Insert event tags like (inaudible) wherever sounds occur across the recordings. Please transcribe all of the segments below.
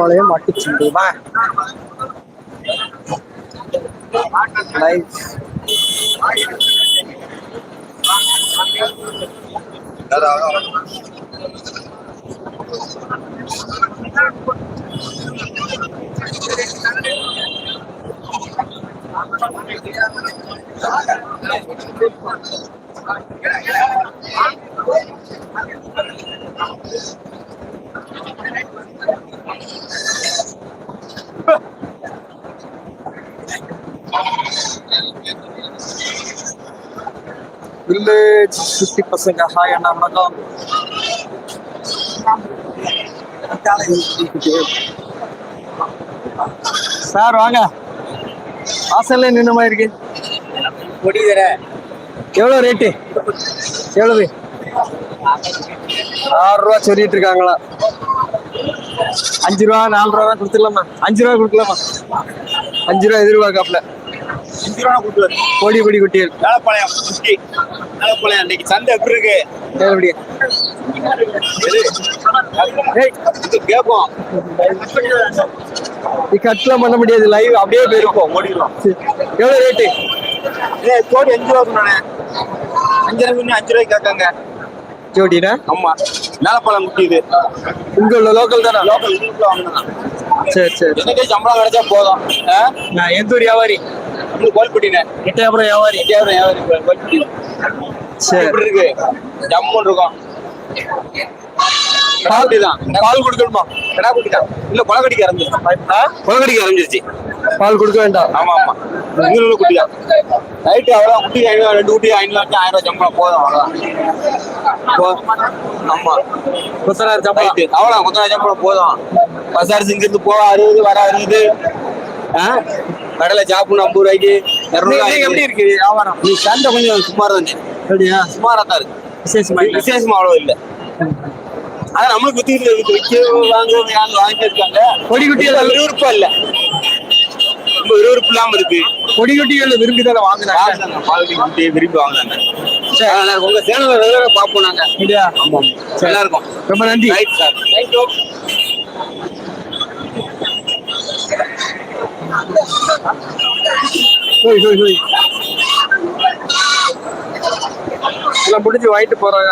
மேலப்பாளையம் மாட்டுச்சந்தை வா life village சுத்தி பசங்க ஹாய் அண்ணா வணக்கம் சார் வாங்க. வாசல்ல நின்ன மாதிரி இருக்கு? முடிகிற எவ்வளோ ரேட்டு எவ்வளவு? ஆறு ரூபா சொல்லிட்டு இருக்காங்களா? அஞ்சு ரூபா நாலு ரூபா தான் கொடுத்துடலாமா? அஞ்சு ரூபா கொடுக்கலாமா? அஞ்சு ரூபா எதிர்பார்க்காப்ல அஞ்சு ரூபா கொடுக்குறது கோடி கோடி குட்டிகள். வேலைப்பாளையம் அன்னைக்கு சந்தை எப்படி இருக்கு? இது கேட்போம். கட்லாம் பண்ண முடியாது லைவ் அப்படியே போயிருக்கும் ஓடிடுவோம் எவ்வளோ ரேட்டு ஏ கோடி அஞ்சு ரூபா சொன்னானே. அஞ்சரை மீன் அஞ்சு ரூபாய்க்கு கேட்காங்க. ஜோடினா? ஆமா. மேலப்பாளையம் குட்டி இது. இங்க உள்ள லோக்கல் தானே? லோக்கல் வாங்கினா. சரி சரி. எனக்கே சம்பளம் கிடைச்சா போதும்? நான் எந்த ஒரு வியாபாரி. நம்மளுக்கு கோல்பட்டினே எட்டயபுரம் வியாபாரி. எட்டாயிரம் வியாபாரி கோல்பட்டி சரி. இருக்கு? ஜம்முன்னு இருக்கும். தான் பால் கொடுக்கணுமா? கிடாக்குட்டி தான் இல்ல கொலக்கடிக்கு இறந்துருச்சு கொலக்கடிக்கு இறந்துருச்சு பால் கொடுக்க வேண்டாம். ஆமா ஆமா. உள்ள குட்டி தான் நைட்டு அவ்வளோ குட்டி ஐநூறு ரெண்டு குட்டி ஐநூறு ஆயிரம் ரூபாய் சம்பளம். போதும் அவ்வளோதான் ஆமா. முத்தனார் சம்பளம். அவ்வளோ கொத்தனார் சம்பளம் போதும். பசாரிச்சு இங்கிருந்து போக அறுபது வர அறுபது. ஆ? கடையில் சாப்பிடணும் ஐம்பது ரூபாய்க்கு. இரநூறுவா எப்படி இருக்கு? வியாபாரம்? நீ சந்தை கொஞ்சம் சுமார் தான் அப்படியா? சுமாராக தான் இருக்கு. விசேஷமா விசேஷமா அவ்வளோ இல்லை. அதான் நம்மளுக்கு இருக்கு விற்க வாங்க வாங்கிட்டு கொடி குட்டி அது விறுவிறுப்பா இல்லை. ரொம்ப விறுவிறுப்பு இல்லாம இருக்கு. கொடி குட்டிகள் விரும்பி தானே வாங்குறாங்க பால்குடி குட்டி விரும்பி வாங்குறாங்க சரி. உங்க சேனல் ரெகுலராக பார்ப்போம் நாங்க. அப்படியா? ஆமாம் நல்லா இருக்கும் ரொம்ப நன்றி. ரைட் சார் தேங்க்யூ போய் போய் போய் எல்லாம் முடிஞ்சு வாங்கிட்டு போறாங்க.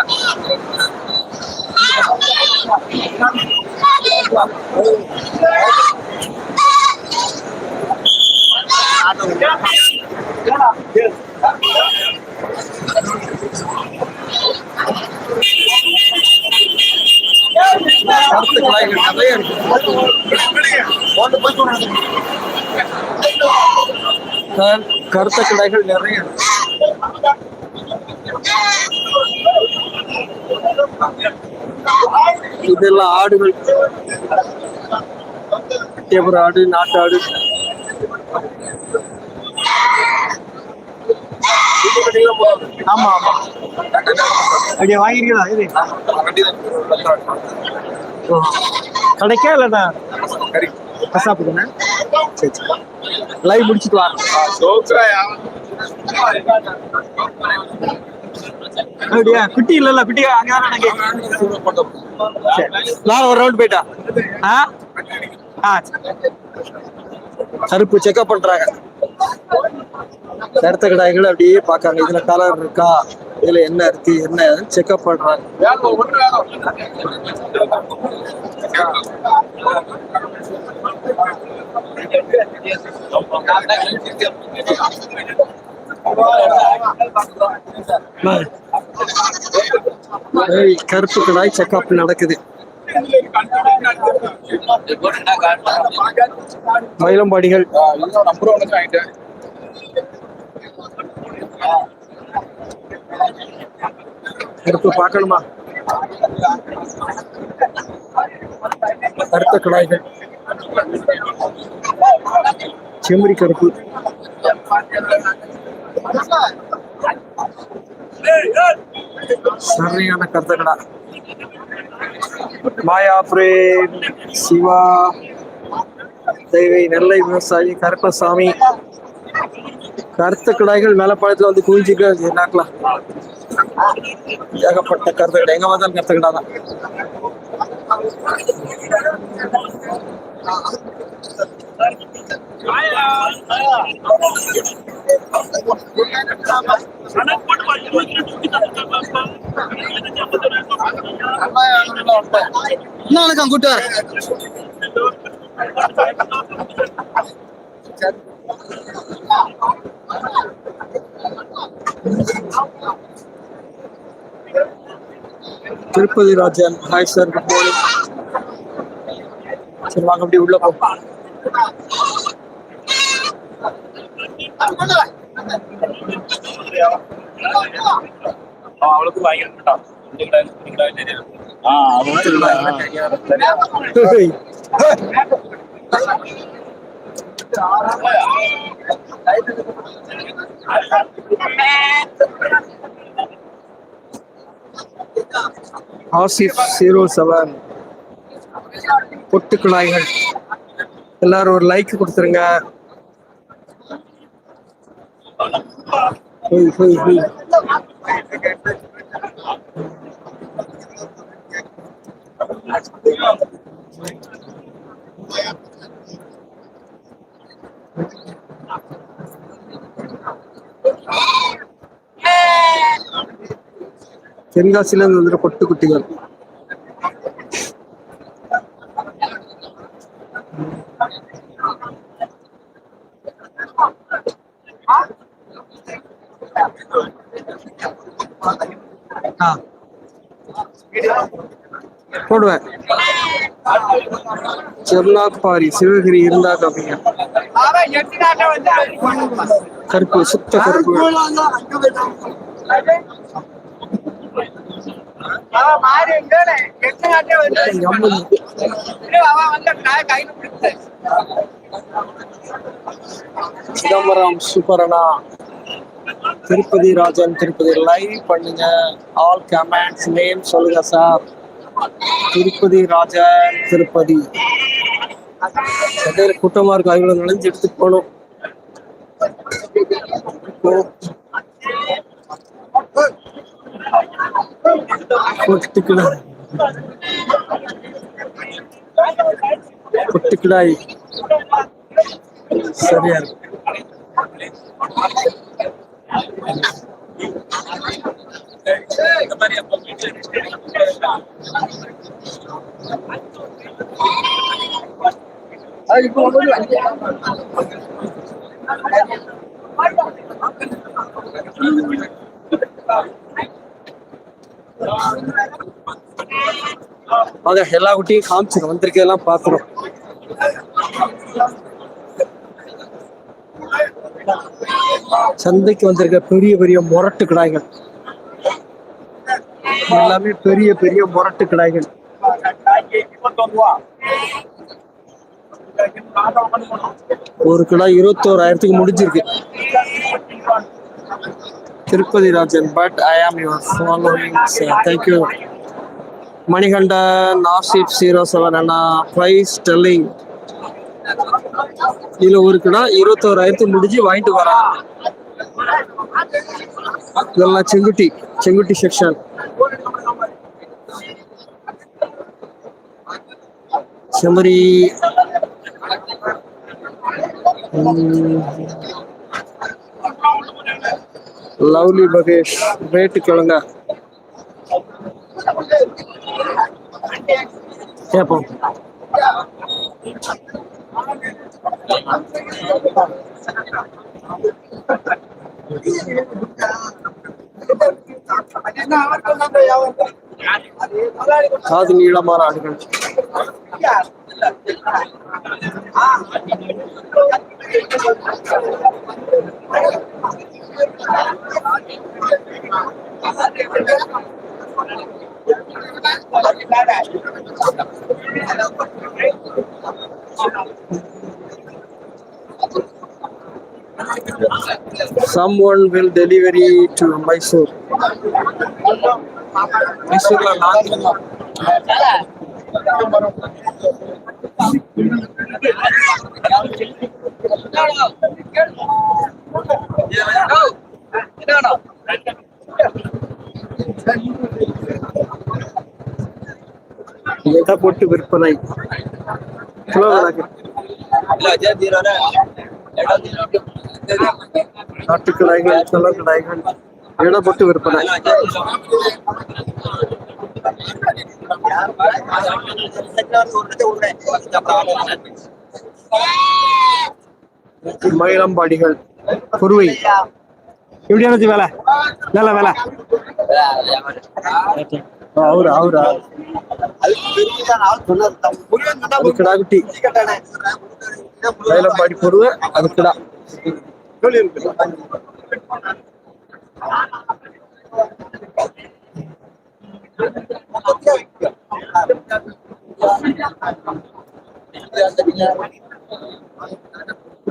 கருத்து குழாய்கள் நிறைய இருக்கு கரு- கருத்த கடைகள் நிறைய இருக்கு. இதெல்லாம் ஆடுகள். எட்டயபுரம் ஆடு நாட்டு ஆடு. ஆமா ஆமா. அப்படியே வாங்கிருக்கீங்களா? இது. கடைக்கா இல்லைண்ணா கசாப்பு தானே சரி சரி. லைவ் முடிச்சுட்டு வாங்க. அப்படியா? குட்டி இல்லல்ல குட்டி அங்க எனக்கு நான் ஒரு ரவுண்ட் போயிட்டா? ஆ? ஆ கருப்பு செக்அப் பண்றாங்க. கருத்த கடாய்கள் அப்படியே பாக்காங்க இதுல கலர் இருக்கா? இதுல என்ன இருக்கு? என்ன செக்அப் பண்றாங்க. கருப்பு கடாய் செக்அப் நடக்குது. மயிலம்பாடிகள். கருப்பு பார்க்கணுமா? கருத்த கடாய்கள். செம்மறி கருப்பு. சரியான கருத்துக்கடா. மாயா பிரேம் சிவா தெய்வை நெல்லை விவசாயி கருப்பசாமி. கருத்த கடாய்கள் மேலப்பாளையத்துல வந்து குவிஞ்சிக்க என்னாக்கலாம் ஏகப்பட்ட கருத்து கடை எங்க வந்தாலும் கருத்து கடை தான். கூட்டு Tirupati Rajan hi sir good morning சரி வாங்க அப்படி உள்ள போ. அவளுக்கு வாங்கிட்டான் ஆசிஃப் ஜீரோ செவன் பொட்டுக்குழாய்கள் எல்லாரும் ஒரு லைக் கொடுத்துருங்க. ஹோய், ஹோய், ஹோய். தென்காசில இருந்து வந்துட்டு பொட்டு குட்டிகள் போடுவேன். செர்லாக் பாரி சிவகிரி இருந்தா காப்பீங்க கருப்பு சுத்த கருப்பு. சிதம்பரம் சூப்பரனா. திருப்பதி ராஜன் திருப்பதி லைவ் பண்ணுங்க. ஆல் கமெண்ட்ஸ் நேம் சொல்லுங்க சார். திருப்பதி ராஜன் திருப்பதி. சட்டையில கூட்டமா இருக்கும். அவங்கள நனைஞ்சு எடுத்து போகணும். போ. பொட்டுக்கிடாய் பொட்டுக்கிடாய் சரியா இருக்கு. அத எல்லா குட்டியும் காமிச்சிடும் வந்திருக்கெல்லாம் பாக்குறோம் சந்தைக்கு வந்திருக்க பெரிய பெரிய முரட்டு கிடாய்கள். எல்லாமே பெரிய பெரிய முரட்டு கிடாய்கள். ஒரு கிலோ இருபத்தோராயிரத்துக்கு முடிஞ்சிருக்கு. Tirupati Rajan but I am your following thank you Manikandan Nasib zero seven Anna price telling இதுல ஒரு கிடா இருபத்தோராயிரத்துக்கு முடிஞ்சு வாங்கிட்டு வராங்க. இதெல்லாம் செங்குட்டி செங்குட்டி செக்ஷன் செம்மறி. லவ்லி பகேஷ் ரேட்டு கேளுங்க. கேட்போம் காது நீளமான ஆடுகள் someone will delivery to Mysore. மைசூர்ல நாங்க போட்டு விற்பனை. கிலோ கணக்கு நாட்டு கடாய்கள் சில கடாய்கள் இட போட்டு விற்பனை. மயிலம்பாடிகள் குருவை. எப்படியான வேலை? நல்ல வேலை. அவரு அவரா? அது கிடா குட்டி. மயிலம்பாடி பொருவ அது கிடா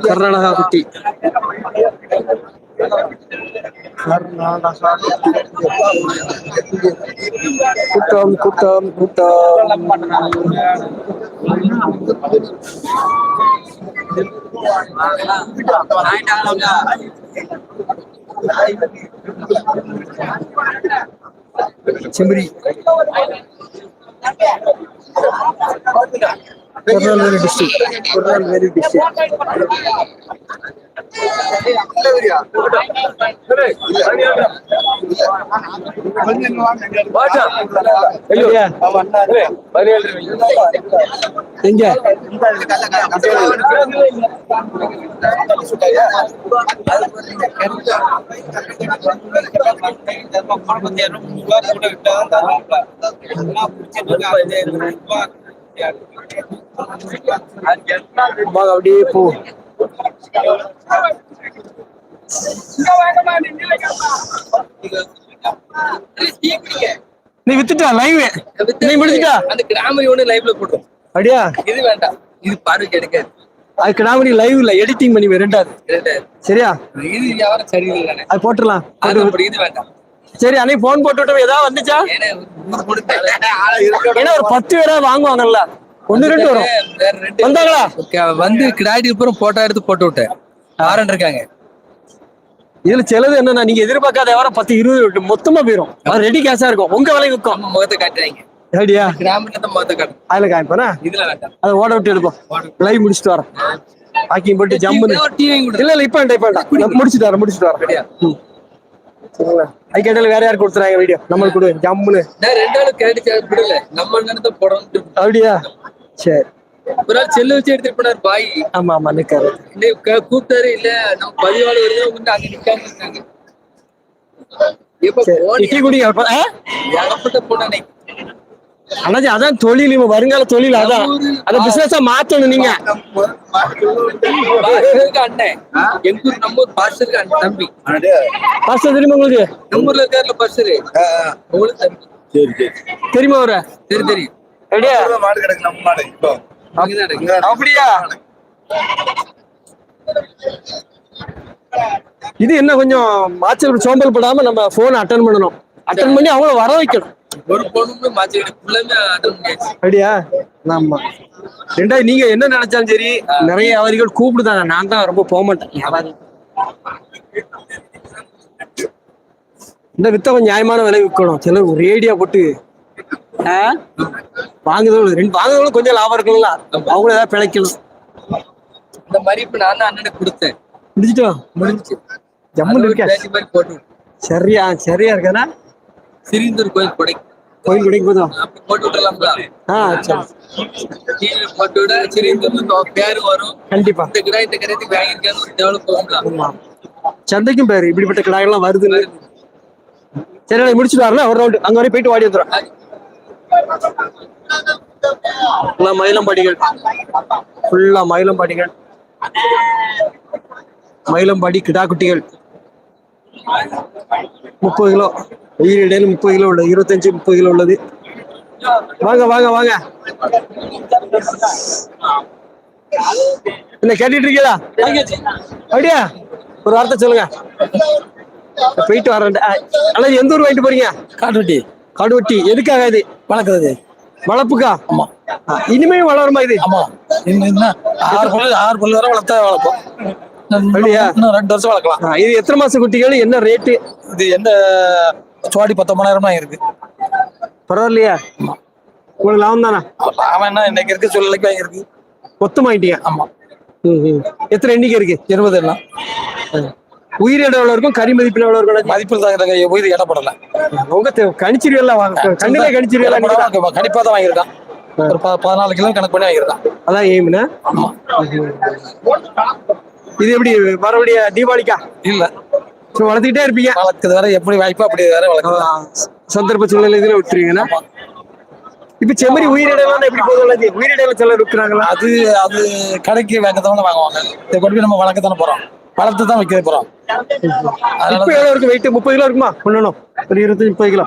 கர்நாடகா குட்டி கர்நாடகா கூட்டம் கூட்டம் கூட்டம் செம்பரி திருநெல்வேலி டிஸ்ட்ரிக்ட் திருநெல்வேலி டிஸ்ட்ரிக்ட் ஐயா எங்க அப்படியே போ நீ வித்துட்டா லைவ் நீ முடிச்சிட்டா? அந்த கிராமரி ஒண்ணு லைவ்ல போட்டோம். அப்படியா? இது வேண்டாம். இது பார்வைக்கு எடுக்காது அதுக்கு நாம நீ லைவ்ல எடிட்டிங் பண்ணி ரெண்டாவது. சரியா? இது வியாபாரம் சரியில்லை அது போட்டுடலாம். அது இது வேண்டாம். சரி அன்னைக்கு போன் போட்டு விட்டோம் ஏதாவது வந்துச்சா. ஏன்னா ஒரு பத்து பேரா வாங்குவாங்கல்ல. ஒண்ணு ரெண்டு வரும். வந்தாங்களா? வந்து கிடாடி அப்புறம் போட்டோ எடுத்து போட்டு விட்டேன். ஆரன் இருக்காங்க? இதுல சிலது என்னன்னா நீங்க எதிர்பார்க்காத வியாபாரம் பத்து இருபது மொத்தமா போயிரும். அது ரெடி கேஷா இருக்கும். உங்க விலை விற்கும். நம்ம முகத்தை காட்டுறாங்க. அப்படியா? கிராமத்துல தான் முகத்தை காட்டும் அதுல காமிப்பானா? இதுல வேண்டாம். அதை ஓட விட்டு எடுப்போம். லைவ் முடிச்சுட்டு வரேன். வாக்கிங் போட்டு கூட இல்ல இல்ல இப்ப இப்ப முடிச்சுட்டு வரேன் முடிச்சுட்டு வரேன். அப்படியா? ம். சரிங்களா? அது கேட்டால வேற யார் கொடுத்துறாங்க வீடியோ நம்மளுக்கு கொடு ஜம்முன்னு. ரெண்டு ஆளும் கேட்டு நம்ம போடணும் அப்படியா? சரி. ஒரு ஆள் செல்லு வச்சு எடுத்துட்டு போனார் பாய். ஆமா ஆமா நிக்காரு. கூப்பிட்டாரு இல்ல நம்ம பதிவாளர் வருது வந்து அங்க நிக்காம ஆ? ஏகப்பட்ட போனே அண்ணாச்சி அதான் தொழில் இவன் வருங்கால தொழில் அதான். அந்த பிசினஸா மாத்தணும் நீங்க. அண்ணன் எங்க நம்ம ஊர் பாஸ்டருக்கு அண்ணன் தம்பி. பாஸ்டர் தெரியுமா உங்களுக்கு? நம்ம ஊர்ல இருக்காருல பாஸ்டர் உங்களுக்கு தம்பி. சரி சரி. தெரியுமா அவர? சரி தெரியும். அப்படியா மாடு கிடக்கு நம்ம மாடு. இப்போ. அங்கதான் இருக்கு. அப்படியா? இது என்ன கொஞ்சம் மாச்சல் சோம்பல் படாம நம்ம போன் அட்டன் பண்ணணும். அட்டன் பண்ணி அவங்கள வர வைக்கணும். ஒரு பொண்ணு அப்படியா? ஆமா. ரெண்டாவது நீங்க என்ன நினைச்சாலும் சரி நிறைய வியாபாரிகள் கூப்பிடுதாங்க. நான் தான் ரொம்ப போக மாட்டேன். இந்த வித்த கொஞ்சம் நியாயமான விலை விற்கணும். சிலர் ஒரு ரேடியா போட்டு? வாங்குதவங்க ரெண்டு வாங்குதவங்க கொஞ்சம் லாபம் இருக்குங்களா? அவங்களும் ஏதாவது பிழைக்கணும். இந்த மாதிரி இப்ப நான் தான் அண்ணனுக்கு கொடுத்தேன். முடிச்சிட்டோம் முடிஞ்சு ஜம்முன்னு இருக்கா போட்டு. சரியா சரியா இருக்கானா? சிறிந்தூர் கோயில் கொடை கோயில் கிடைக்கும் போதும் போட்டு விடலாம்ல ஆ சரி. டிவியில போட்டு விட சிறிந்தூர் பேரு வரும். கண்டிப்பா. இந்த கிடா இந்த கிடத்துக்கு வாங்கியிருக்கான்னு ஒரு டெவலப் போகும்ல ஆமா. சந்தைக்கும் பேரு. இப்படிப்பட்ட கடாயெல்லாம் வருதுன்னு சரி முடிச்சுட்டு வரல ஒரு ரவுண்டு அங்க வரை போயிட்டு வாடி வந்துடும் ஃபுல்லா மயிலம்பாடிகள் ஃபுல்லா மயிலம்பாடிகள் மயிலம்பாடி கிடா குட்டிகள் முப்பது கிலோ. வெயில் இடையில முப்பது கிலோ உள்ளது. இருபத்தஞ்சு முப்பது கிலோ உள்ளது. வாங்க வாங்க வாங்க. என்ன கேட்டுட்டு இருக்கீங்களா? அப்படியா? ஒரு வார்த்தை சொல்லுங்க. போயிட்டு வரேன் அண்ணா எந்த ஊர் வாங்கிட்டு போறீங்க? காட்டுவட்டி காடுவட்டி. எதுக்காக இது? வளர்க்குறது. வளர்ப்புக்கா? ஆமா. இனிமே வளருமா இது? ஆமா. ஆறு பல்லு ஆறு பல்லு வரை வளர்த்தா வளர்ப்போம். இன்னும் ரெண்டு வருஷம் வளர்க்கலாம். இது எத்தனை மாச குட்டிகள்? என்ன ரேட்டு? இது எந்த சுவாடி பத்தொன்பதாயிரம் தான் இருக்கு பரவாயில்லையா உங்களுக்கு லாபம் தானே? அவன் என்ன? இன்னைக்கு இருக்கு சூழ்நிலைக்கு வாங்கியிருக்கு மொத்தம் வாங்கிட்டீங்க? ஆமா. எத்தனை எண்ணிக்கை இருக்கு? இருபது எல்லாம் உயிரிட எவ்வளவு இருக்கும் கறி மதிப்பு எவ்வளவு இருக்கும் மதிப்பில் தாங்க உயிர் இடப்படல உங்க கணிச்சிருவீங்களா? வாங்க கண்ணிலே கணிச்சிருவீங்களா? கணிப்பா தான் வாங்கியிருக்கான். ஒரு பதினாலு கிலோ கணக்கு பண்ணி வாங்கியிருக்கான். அதான் எய்ம்னா இது எப்படி மறுபடியும் தீபாவளிக்கா? இல்ல. வளர்த்துக்கிட்டே இருப்பீங்க. வளர்க்குது வேற எப்படி வாய்ப்போ அப்படி வேற வளர்க்குது சந்தர்ப்ப சூழ்நிலை இதுல விட்டுருவீங்கன்னா இப்ப செம்மறி உயிரிடலாம் எப்படி போதும் உயிரிடல சிலர் விற்கிறாங்களா? அது அது கடைக்கு வாங்கத்தானே வாங்குவாங்க. இதை கொண்டு போய் நம்ம வளர்க்க தானே போறோம். வளர்த்து தான் வைக்க போறோம். இப்ப எவ்வளவு இருக்கு வெயிட் முப்பது கிலோ இருக்குமா? ஒண்ணும் ஒரு இருபத்தஞ்சு முப்பது கிலோ.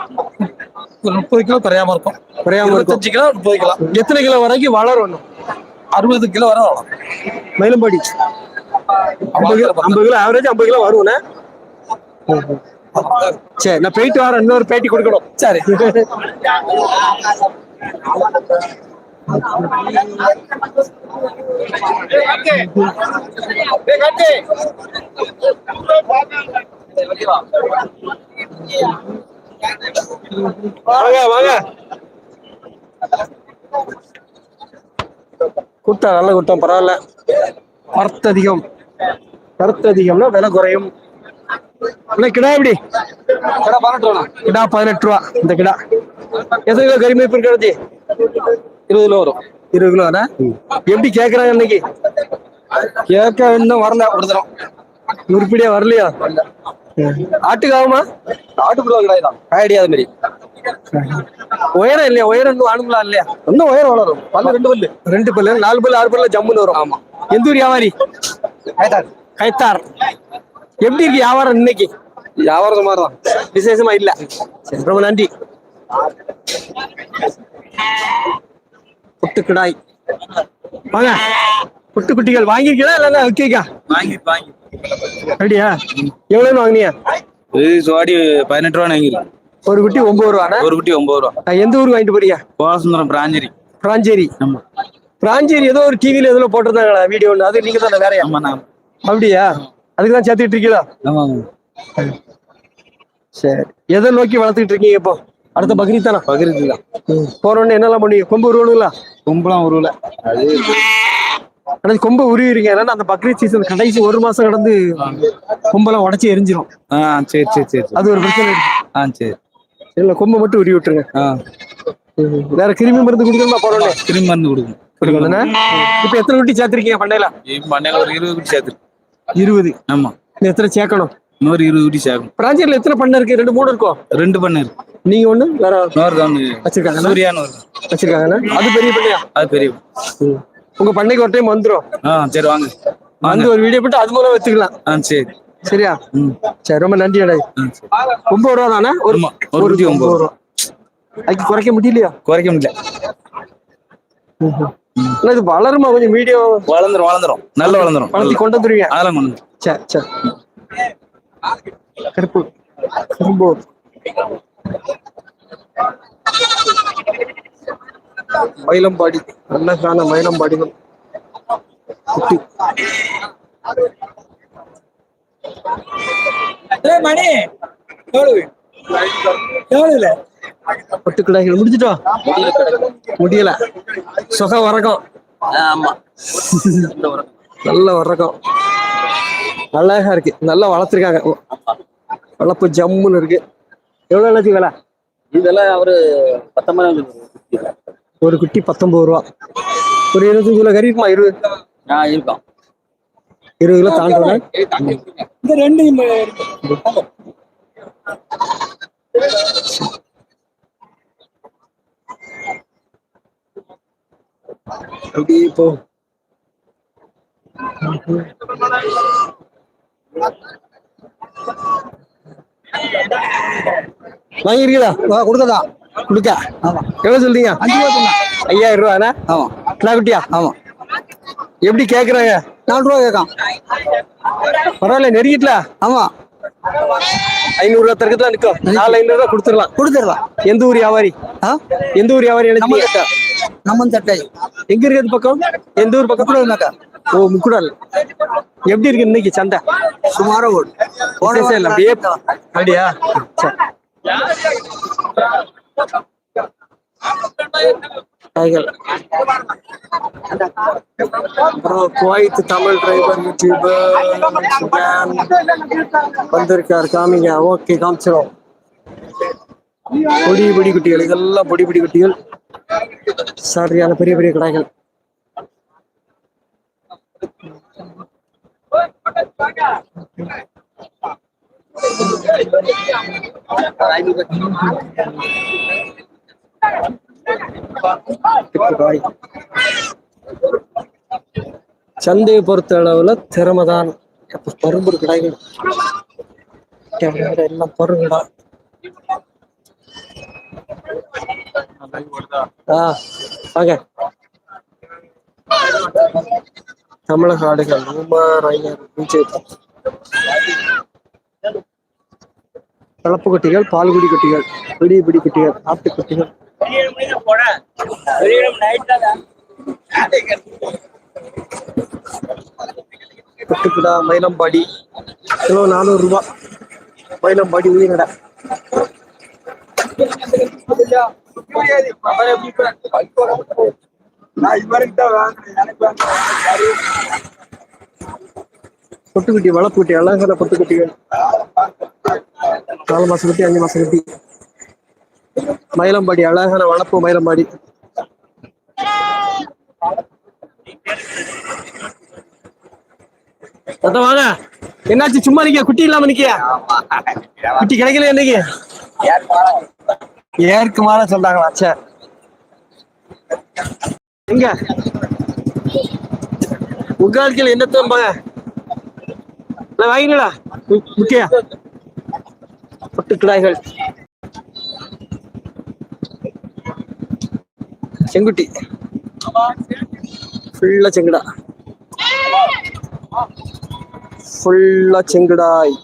ஒரு முப்பது கிலோ குறையாம இருக்கும். குறையாம இருபத்தஞ்சு கிலோ முப்பது கிலோ. எத்தனை கிலோ வரைக்கும் வளரும் அறுபது கிலோ வரை வரும் மயிலம்பாடி ஐம்பது கிலோ ஐம்பது கிலோ ஆவரேஜ் ஐம்பது கிலோ வரும்ண்ணே சரி நான் போயிட்டு வரேன். இன்னொரு பேட்டி கொடுக்கணும். சரி. (laughs) வாங்க வாங்க கூட்டம் நல்ல கூட்டம் பரவாயில்ல. வரத்து அதிகம். வரத்து அதிகம்னா விலை குறையும். கிடா எப்படி? கிடா பதினெட்டு ரூபா. இந்த கிடா. எத்தனை கிலோ கறி மதிப்பு இருக்கிறது இருபது கிலோ வரும். இருபது கிலோண்ணா எப்படி கேக்குறாங்க இன்னைக்கு? கேட்க இன்னும் வரல. ஒரு தரம் உருப்படியா வரலையா? ஆட்டுக்கு ஆகுமா? ஆட்டுக்குள்ள கிடையாது தான். காயடி அது மாதிரி உயரம் இல்லையா? உயரம் இன்னும் ஆணுங்களா இல்லையா? இன்னும் உயரம் வளரும். பல்லு ரெண்டு பல்லு. ரெண்டு பல்லு. நாலு பல்லு ஆறு பல்ல ஜம்முன்னு வரும். ஆமா. எந்த ஊர் வியாபாரி? கைத்தார் கைத்தார் எப்படி இருக்கு வியாபாரம் இன்னைக்கு? வியாபாரம் சுமார் தான் விசேஷமா இல்ல. ரொம்ப நன்றி. புட்டுக்கிடாய். வாங்க. புட்டு குட்டிகள் வாங்கிருக்கீங்களா இல்லைன்னா விற்கீங்க வாங்கி வாங்கி. அப்படியா? எவ்வளவுன்னு வாங்குனீங்க? இது சோடி பதினெட்டு ரூபா வாங்கிருக்கு ஒரு குட்டி ஒன்பது ரூபாண்ணா ஒரு குட்டி ஒன்பது ரூபா. எந்த ஊருக்கு வாங்கிட்டு போறீங்க? கோலசுந்தரம் பிராஞ்சரி. பிராஞ்சேரி. ஆமா. பிராஞ்சேரி ஏதோ ஒரு டிவில எதுல போட்டிருந்தாங்களா வீடியோ ஒன்று அது நீங்க தானே வேறையா ஆமா நான். அப்படியா? அதுக்கு தான் சேர்த்துட்டு இருக்கீங்களா? ஆமா சரி. எதை நோக்கி வளர்த்துக்கிட்டு இருக்கீங்க இப்போ? அடுத்த பக்ரீத் தானே? பகிர்ந்து தான். போறோன்னு என்னெல்லாம் பண்ணுவீங்க கொம்பு உருவணுங்களா? கும்பலாம் உருவல. அது ஆனா கொம்பை உருவிடுங்க. ஏன்னா அந்த பக்ரீத் சீசன் கடைசி ஒரு மாசம் கடந்து கொம்பெல்லாம் உடச்சி எரிஞ்சிரும். ஆ சரி சரி சரி. அது ஒரு பிரச்சனை. இருக்கு ஆ சரி. இல்ல கொம்பை மட்டும் உருவி விட்டுருங்க. ஆ. வேற கிருமி மருந்து கொடுக்கணுமா போறோன்னே திரும்பி மருந்து கொடுக்கணும். கொடுக்கணும்னா இப்ப எத்தனை குட்டி சேர்த்திருக்கீங்க பண்ணையில? இப்போ மண்ணையில ஒரு இருபது குட்டி சேர்த்துருக்கு இருபது. ஆமா. எத்தனை சேர்க்கணும்? இன்னொரு இருபது குட்டி சேர்க்கணும் பிராஞ்சேரியில எத்தனை பண்ணை இருக்கு? ரெண்டு மூணு இருக்கும் ரெண்டு பண்ணை இருக்கு. நீங்க ஒண்ணு வேற இன்னொரு தான் வச்சிருக்காங்க சூர்யான்னு ஒரு வச்சிருக்காங்கண்ணா? அது பெரிய பண்ணையா? அது பெரிய உங்க பண்ணைக்கு ஒரு டைம் வந்துரும். ஆ சரி வாங்க. வந்து ஒரு வீடியோ போட்டு அது மூலம் வச்சுக்கலாம். ஆ சரி. சரியா? சரி ரொம்ப நன்றி அடா. ஒன்பது ரூபா தானே? ஒரு ஒரு ஒன்பது. ரூபா அதுக்கு குறைக்க முடியலையா? குறைக்க முடியல. இது வளருமா? கொஞ்சம் வீடியோ வளர்ந்துரும் வளர்ந்துரும். நல்ல வளர்ந்துரும். வளர்த்தி கொண்டு வந்துருவீங்க. அதெல்லாம் கொண்டு சரி சரி. கருப்பு கரும்பு. மயிலம்பாடி நல்ல காண மயிலம்பாடிகள். குட்டி. மணி. எவ்வளவு? பட்டு கிடாய்கள் முடிஞ்சிட்டோம் முடியல. சுகம் வரக்கம் ஆமா. நல்ல வரக்கம் அழகா இருக்கு. நல்லா வளர்த்துருக்காங்க. வளர்ப்பு ஜம்முன்னு இருக்கு. எவ்வளவு எல்லாத்தையும் விலை? இதெல்லாம் அவரு பத்தொன்பதாம் ஒரு குட்டி பத்தொன்பது ரூபா. ஒரு இருபத்தஞ்சு கிலோ கறி இருக்குமா? இருபது ஆ இருக்கும். இருபது கிலோ தாண்டுறேன் இந்த ரெண்டு அப்படியே போ. வாங்கிருக்கீங்களா? கொடுக்கதா கொடுக்க. ஆமா. எவ்வளவு சொல்றீங்க? அஞ்சு ரூபா ஐயாயிரம் ரூபாண்ணா ஆமா. குட்டியா? ஆமா. எப்படி கேக்குறாங்க? நாலு ரூபா கேட்கான். பரவாயில்ல நெருங்கிட்டல? ஆமா. ஐநூறு ரூபா தரக்கத்துல நிக்கும். நாலு ஐநூறு ரூபா கொடுத்துடலாம். கொடுத்துடலாம். எந்த ஊர் வியாபாரி? எந்த ஊர் வியாபாரி நம்ம தட்டை. நம்ம தட்டை. எங்க இருக்குது பக்கம்? எந்த ஊர் பக்கம்? முக்குடல்னாக்கா. ஓ முக்குடல். எப்படி இருக்கு இன்னைக்கு சண்டை? சுமாரா விசேஷம் இல்ல அப்படியே அப்படியா? அப்புறம் குவைத் தமிழ் டிரைவர் யூடியூபர் வந்திருக்காரு காமிங்க. ஓகே காமிச்சிடும் பொடி பொடி குட்டிகள். இதெல்லாம் பொடி பொடி குட்டிகள். சரியான பெரிய பெரிய கடைகள். சந்தையை பொறுத்த அளவுல திறமை தான் அப்ப பரும்பு கடைகள். எல்லாம் பருங்கடா. ஆ வாங்க. தமிழக ஆடுகள் ரூமார் ஐயர் விஜய் கலப்பு குட்டிகள் பால்குடி குட்டிகள் பிடி பிடி குட்டிகள் ஆட்டு குட்டிகள். பட்டுக்குடா மயிலம்பாடி கிலோ நானூறு ரூபா. மயிலம்பாடி உயிரினடா. பொட்டுக்குட்டி வளர்ப்புக்குட்டி அழகான பொட்டுக்குட்டிகள். நாலு மாசம் குட்டி அஞ்சு மாசம் குட்டி. மயிலம்பாடி அழகான வளர்ப்பு மயிலம்பாடி. வாங்க. என்னாச்சு சும்மா நிக்க குட்டி இல்லாம நிக்கியா? குட்டி கிடைக்கல இன்னைக்கு? ஏற்கு மேல சொல்றாங்களா? சே எங்க? உங்க வாழ்க்கையில என்ன தோம்பாங்க முக்கியா பொட்டு கிடாய்கள். செங்குட்டி. ஃபுல்லா செங்குடா. ஃபுல்லா செங்குடாய்.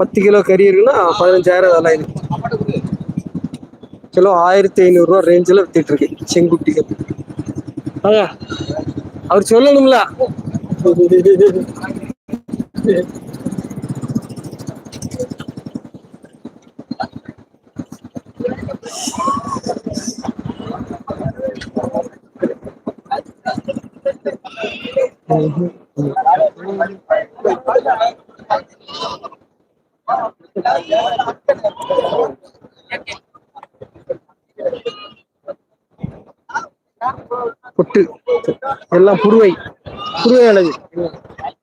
பத்து கிலோ கறி இருக்குன்னா பதினஞ்சாயிரம் அதெல்லாம் இருக்கு. கிலோ ஆயிரத்தி ஐநூறு ரூபா ரேஞ்சில் வித்துட்டு இருக்கு செங்குட்டிகள் ஆங்க அவர் சொல்லணும்ல பொட்டு எல்லாம் புருவை. புருவை அழகு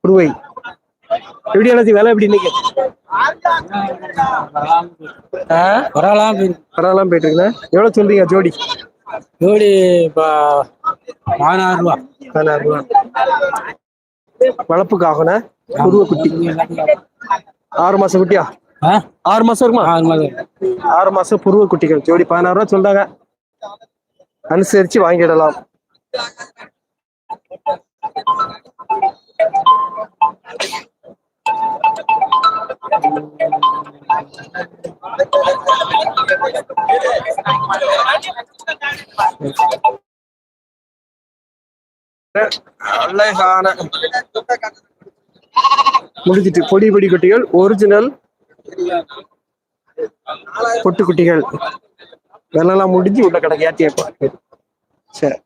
புருவை. எப்படி அழகு விலை எப்படி இன்னைக்கு? பரவாயில்லாம் பரவாயில்லாம போயிட்டு இருக்குண்ணே எவ்வளவு சொல்றீங்க ஜோடி? ஜோடி பதினாறு ரூபா. பதினாறு ரூபா. வளர்ப்புக்காகண்ணே? புருவ குட்டி. ஆறு மாசம் குட்டியா? ஆறு மாசம் இருக்குமா ஆறு மாதம் ஆறு மாசம் புருவ குட்டிகள். ஜோடி பதினாறு ரூபா சொல்றாங்க. அனுசரிச்சு வாங்கிடலாம். அழகான முடிஞ்சிட்டு பொடி பொடி குட்டிகள் ஒரிஜினல் பொட்டு குட்டிகள் வெள்ளெல்லாம் முடிஞ்சு உள்ள கடைக்கு ஏற்றியா சரி